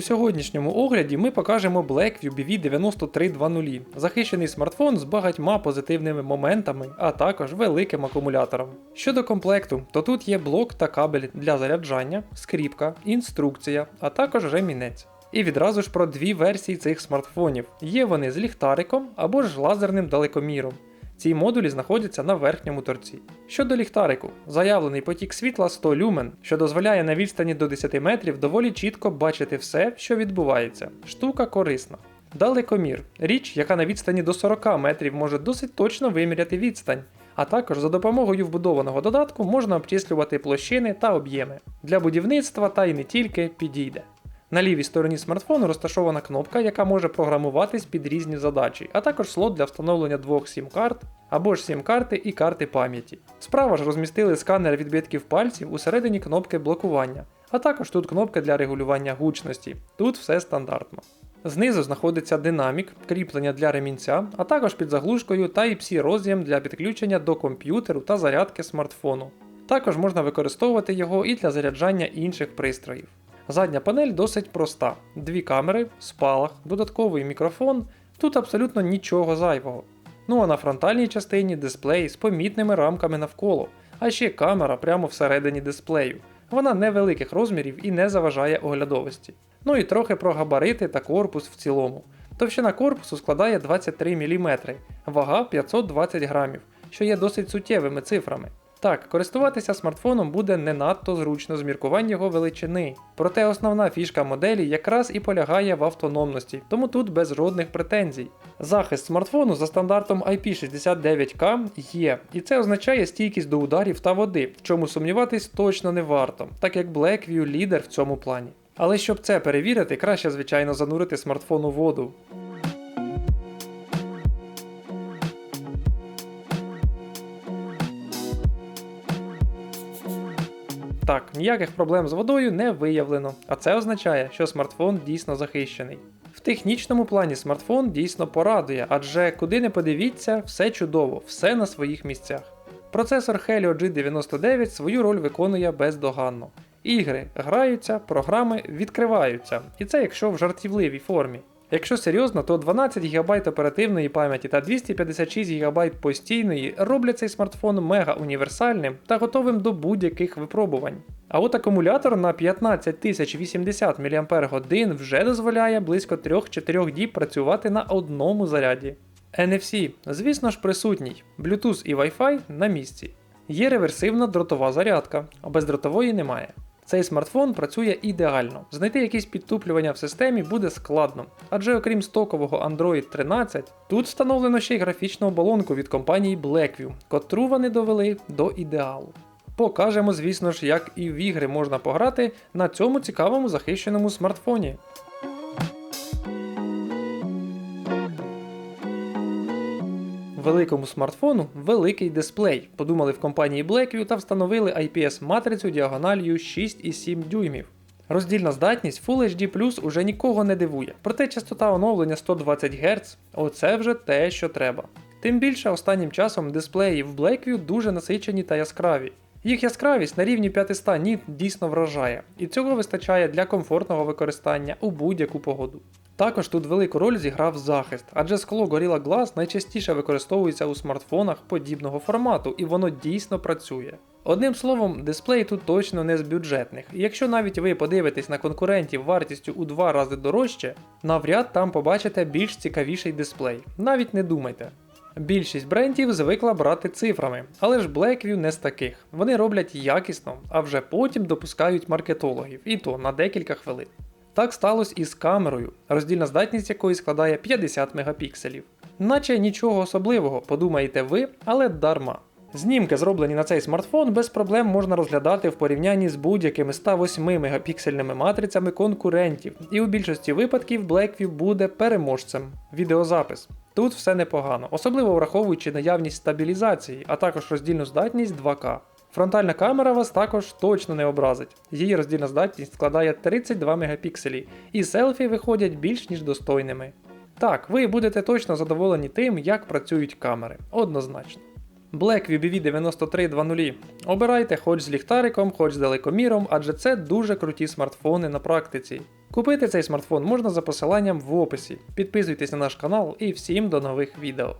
У сьогоднішньому огляді ми покажемо Blackview BV9320, захищений смартфон з багатьма позитивними моментами, а також великим акумулятором. Щодо комплекту, то тут є блок та кабель для заряджання, скріпка, інструкція, а також ремінець. І відразу ж про дві версії цих смартфонів. Є вони з ліхтариком або ж лазерним далекоміром. Ці модулі знаходяться на верхньому торці. Щодо ліхтарику, заявлений потік світла 100 люмен, що дозволяє на відстані до 10 метрів доволі чітко бачити все, що відбувається. Штука корисна. Далекомір річ, яка на відстані до 40 метрів може досить точно виміряти відстань. А також за допомогою вбудованого додатку можна обчислювати площини та об'єми. Для будівництва та й не тільки підійде. На лівій стороні смартфону розташована кнопка, яка може програмуватись під різні задачі, а також слот для встановлення двох сім-карт або ж сім-карти і карти пам'яті. Справа ж розмістили сканер відбитків пальців усередині кнопки блокування, а також тут кнопка для регулювання гучності. Тут все стандартно. Знизу знаходиться динамік, кріплення для ремінця, а також під заглушкою Type-C роз'єм для підключення до комп'ютеру та зарядки смартфону. Також можна використовувати його і для заряджання інших пристроїв. Задня панель досить проста: дві камери, спалах, додатковий мікрофон, тут абсолютно нічого зайвого. Ну а на фронтальній частині дисплей з помітними рамками навколо, а ще камера прямо всередині дисплею. Вона невеликих розмірів і не заважає оглядовості. Ну і трохи про габарити та корпус в цілому. Товщина корпусу складає 23 мм, вага 520 грамів, що є досить суттєвими цифрами. Так, користуватися смартфоном буде не надто зручно з міркувань його величини. Проте основна фішка моделі якраз і полягає в автономності, тому тут без жодних претензій. Захист смартфону за стандартом IP69K є, і це означає стійкість до ударів та води, в чому сумніватись точно не варто, так як Blackview лідер в цьому плані. Але щоб це перевірити, краще, звичайно, занурити смартфон у воду. Так, ніяких проблем з водою не виявлено, а це означає, що смартфон дійсно захищений. В технічному плані смартфон дійсно порадує, адже куди не подивіться, все чудово, все на своїх місцях. Процесор Helio G99 свою роль виконує бездоганно. Ігри граються, програми відкриваються, і це якщо в жартівливій формі. Якщо серйозно, то 12 ГБ оперативної пам'яті та 256 ГБ постійної роблять цей смартфон мега універсальним та готовим до будь-яких випробувань. А от акумулятор на 15080 мАч вже дозволяє близько 3-4 діб працювати на одному заряді. NFC, звісно ж, присутній, Bluetooth і Wi-Fi на місці. Є реверсивна дротова зарядка, а бездротової немає. Цей смартфон працює ідеально. Знайти якісь підтуплювання в системі буде складно, адже окрім стокового Android 13, тут встановлено ще й графічну оболонку від компанії Blackview, котру вони довели до ідеалу. Покажемо, звісно ж, як і в ігри можна пограти на цьому цікавому захищеному смартфоні. Великому смартфону великий дисплей. Подумали в компанії Blackview та встановили IPS-матрицю діагоналію 6,7 дюймів. Роздільна здатність Full HD Plus уже нікого не дивує, проте частота оновлення 120 Гц оце вже те, що треба. Тим більше останнім часом дисплеї в Blackview дуже насичені та яскраві. Їх яскравість на рівні 500 ніт дійсно вражає, і цього вистачає для комфортного використання у будь-яку погоду. Також тут велику роль зіграв захист, адже скло Gorilla Glass найчастіше використовується у смартфонах подібного формату, і воно дійсно працює. Одним словом, дисплей тут точно не з бюджетних, і якщо навіть ви подивитесь на конкурентів вартістю у два рази дорожче, навряд там побачите більш цікавіший дисплей. Навіть не думайте. Більшість брендів звикла брати цифрами, але ж Blackview не з таких. Вони роблять якісно, а вже потім допускають маркетологів, і то на декілька хвилин. Так сталося і з камерою, роздільна здатність якої складає 50 мегапікселів. Наче нічого особливого, подумаєте ви, але дарма. Знімки, зроблені на цей смартфон, без проблем можна розглядати в порівнянні з будь-якими 108 мегапіксельними матрицями конкурентів, і у більшості випадків Blackview буде переможцем. Відеозапис. Тут все непогано, особливо враховуючи наявність стабілізації, а також роздільну здатність 2К. Фронтальна камера вас також точно не образить. Її роздільна здатність складає 32 мегапікселі, і селфі виходять більш ніж достойними. Так, ви будете точно задоволені тим, як працюють камери, однозначно. Blackview BV 9320. Обирайте хоч з ліхтариком, хоч з далекоміром, адже це дуже круті смартфони на практиці. Купити цей смартфон можна за посиланням в описі. Підписуйтесь на наш канал і всім до нових відео.